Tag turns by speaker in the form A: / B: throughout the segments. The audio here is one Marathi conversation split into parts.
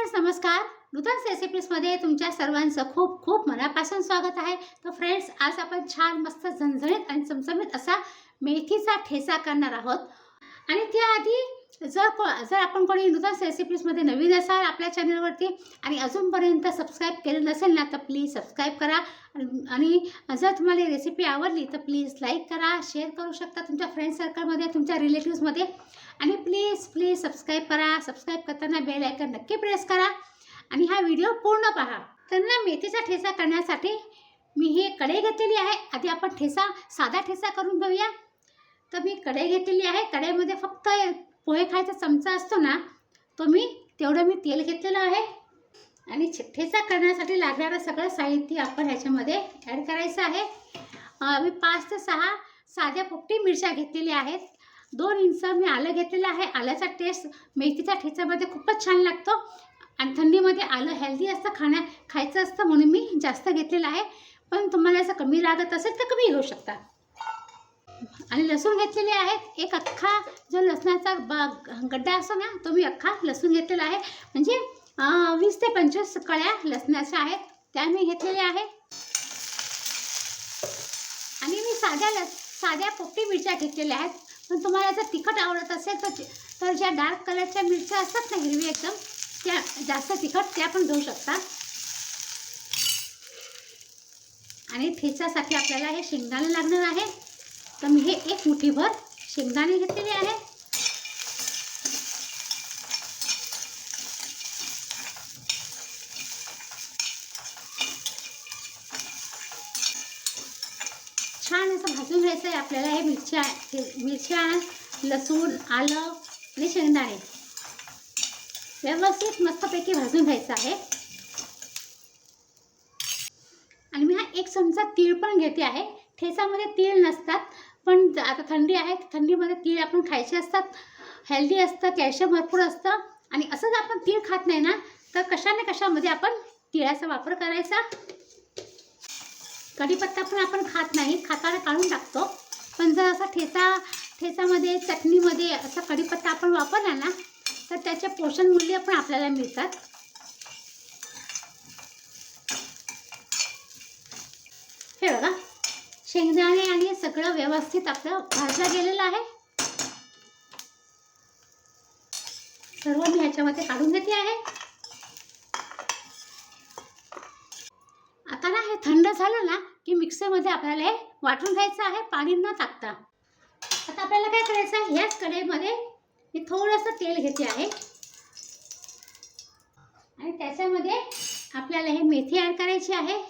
A: फ्रेंड्स नमस्कार. नूतन रेसिपीजमध्ये तुमच्या सर्वांचं खूप खूप मनापासून स्वागत आहे. तर फ्रेंड्स आज आपण छान मस्त झणझणीत आणि चमचमीत असा मेथीचा ठेचा करणार आहोत. जर को जर आपण कोणी नूतन रेसिपीजमध्ये नवीन असाल आपल्या चॅनलवरती आणि अजूनपर्यंत सबस्क्राईब केलं नसेल ना तर प्लीज सबस्क्राईब करा. आणि- जर तुम्हाला ही रेसिपी आवडली तर प्लीज लाईक करा शेअर करू शकता तुमच्या फ्रेंड सर्कलमध्ये तुमच्या रिलेटिव्समध्ये आणि प्लीज प्लीज सबस्क्राईब करा. सबस्क्राईब करताना बेल आयकन नक्की प्रेस करा. आणि हा व्हिडिओ पूर्ण पहा. तर ना मेथीचा ठेचा करण्यासाठी मी ही कढई घेतलेली आहे. आधी आपण ठेचा साधा ठेचा करून घेऊया. तर मी कढई घेतलेली आहे. कढईमध्ये फक्त पोहे खायचा चमचा असतो ना तो मी तेवढं मी तेल घेतलेलं आहे. आणि छे- ठेचा करण्यासाठी लागणारं सगळं साहित्य आपण ह्याच्यामध्ये ॲड करायचं आहे. मी पाच ते सहा साध्या पोपटी मिरच्या घेतलेल्या आहेत. दोन इंच मी आलं घेतलेलं आहे. आल्याचा टेस्ट मेथीच्या ठेच्यामध्ये खूपच छान लागतो. आणि थंडीमध्ये आलं हेल्दी असतं खाण्या खायचं असतं म्हणून मी जास्त घेतलेलं आहे. पण तुम्हाला असं कमी लागत असेल तर कमी घेऊ शकता. आणि लसूण घेतलेले आहेत. एक अख्खा जो लसणाचा ब गड्डा असतो ना तो मी अख्खा लसूण घेतलेला आहे. म्हणजे वीस ते पंचवीस कळ्या लसणाच्या आहेत. त्या मी घेतलेल्या आहे. आणि मी साध्या लस साध्या पोपटी मिरच्या घेतलेल्या आहेत. पण तुम्हाला जर तिखट आवडत असेल तर तर ज्या डार्क कलरच्या मिरच्या असतात ना हिरवी एकदम त्या जास्त तिखट त्या पण घेऊ शकता. आणि ठेचासाठी आपल्याला हे शेंगदाणे लागणार आहे. तर मी हे एक मुठीभर शेंगदाणे घेतलेले आहे छान असं भाजून घ्यायचं आहे आपल्याला. हे मिरच्या मिरच्या लसूण आलं आणि शेंगदाणे. व्यवस्थित मस्तपैकी भाजून घ्यायचं आहे. आणि मी हा एक चमचा तीळ पण घेते आहे. ठेचामध्ये तीळ नसतात. पण आता थंडी आहे थंडीमध्ये तीळ आपण खायचे असतात हेल्दी असतं कॅल्शियम भरपूर असतं. आणि असंच आपण तीळ खात नाही ना तर कशाने कशामध्ये आपण तिळाचा वापर करायचा? कढीपत्ता पण आपण खात नाही खाताना काढून टाकतो. पण जर असा ठेचा ठेचामध्ये चटणीमध्ये असा कढीपत्ता आपण वापरला ना तर त्याचे पोषण मूल्य पण आपल्याला मिळतात. हे बघा. शेंगदाणे आणि सगळं व्यवस्थित आपलं भाजलं गेलेलं आहे. सर्व मी ह्याच्यामध्ये काढून घेते आहे. आता ना हे थंड झालं ना की मिक्सरमध्ये आपल्याला हे वाटून घ्यायचं आहे पाणी न टाकता. आता आपल्याला काय करायचं आहे ह्याच कढईमध्ये मी थोडंसं तेल घेते आहे. आणि त्याच्यामध्ये आपल्याला हे मेथी ॲड करायची आहे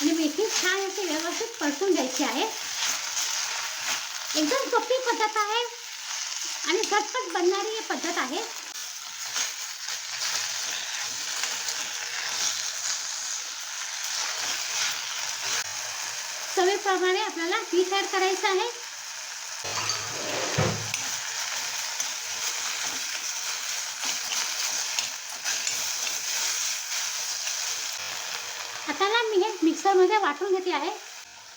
A: आणि मेथी छान अशी व्यवस्थित परतून घ्यायची आहे. एकदम सोपी पद्धत आहे आणि झटपट बनणारी ही पद्धत आहे. चवीप्रमाणे आपल्याला मीठ ॲड करायचं आहे. आता ना मी हे मिक्सरमध्ये वाटून घेते आहे.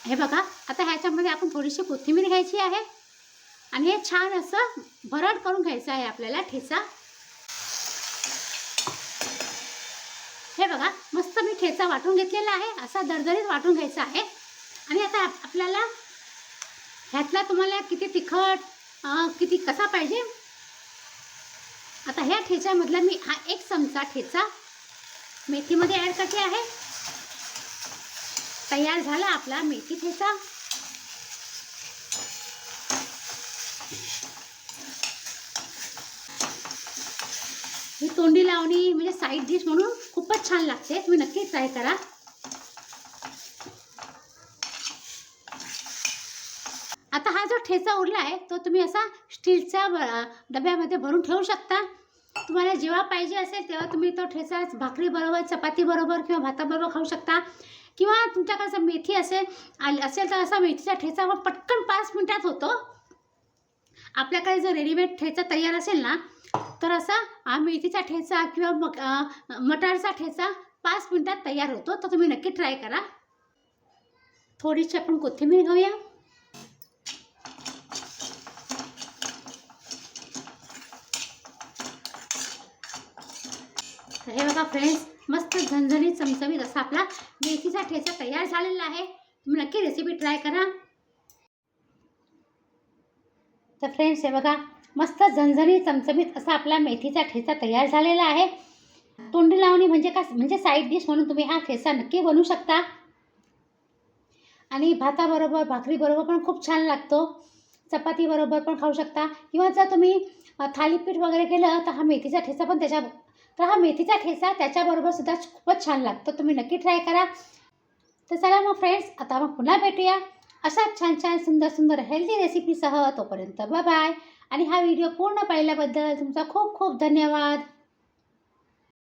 A: हे बघा आता ह्याच्यामध्ये आपण थोडीशी कोथिंबीर घ्यायची आहे. आणि हे छान असं भरड करून घ्यायचं आहे आपल्याला ठेचा. हे बघा मस्त मी ठेचा वाटून घेतलेला आहे असा दरदरीत वाटून घ्यायचा आहे. आणि आता आपल्याला ह्यातला तुम्हाला किती तिखट किती कसा पाहिजे? आता ह्या ठेच्यामधला मी हा एक चमचा ठेचा मेथीमध्ये ॲड करते आहे. तयार झाला आपला मेथी ठेचा. ही तोंडी लावणी म्हणजे साईड डिश म्हणून खूपच छान लागते. तुम्ही नक्की ट्राय करा. आता हा जो ठेचा उरला आहे तो तुम्ही असा स्टीलच्या डब्यामध्ये भरून ठेवू शकता. तुम्हाला जेव्हा पाहिजे असेल तेव्हा तुम्ही तो ठेचा भाकरीबरोबर चपातीबरोबर किंवा भाताबरोबर खाऊ शकता. किंवा तुमच्याकडे जर मेथी असेल आली असेल तर असा मेथीचा ठेचा मग पटकन पाच मिनटात होतो. आपल्याकडे जर रेडीमेड ठेचा तयार असेल ना तर असा मेथीचा ठेचा किंवा मग मटारचा ठेचा पाच मिनटात तयार होतो. तर तुम्ही नक्की ट्राय करा. थोडीशी आपण कोथिंबीर घेऊया. तर हे बघा फ्रेंड्स मस्त झणझणीत चमचमीत असा आपला मेथीचा ठेचा तयार झालेला आहे. तुम्ही नक्की रेसिपी ट्राय करा. तर फ्रेंड्स हे बघा मस्त झणझणीत चमचमीत असा आपला मेथीचा ठेचा तयार झालेला आहे. तोंडी लावणी म्हणजे का म्हणजे साईड डिश म्हणून तुम्ही हा ठेचा नक्की बनवू शकता. आणि भाताबरोबर भाकरीबरोबर पण खूप छान लागतो. चपातीबरोबर पण खाऊ शकता. किंवा जर तुम्ही थालीपीठ वगैरे केलं तर हा मेथीचा ठेचा पण त्याच्या तर हा मेथीचा ठेचा त्याच्याबरोबर सुद्धा खूपच छान लागतो. तुम्ही नक्की ट्राय करा. तर चला मग फ्रेंड्स आता मग पुन्हा भेटूया. अशाच छान छान सुंदर सुंदर हेल्दी रेसिपीसह तोपर्यंत बाय बाय आणि हा व्हिडिओ पूर्ण पाहिल्याबद्दल तुमचा खूप खूप धन्यवाद.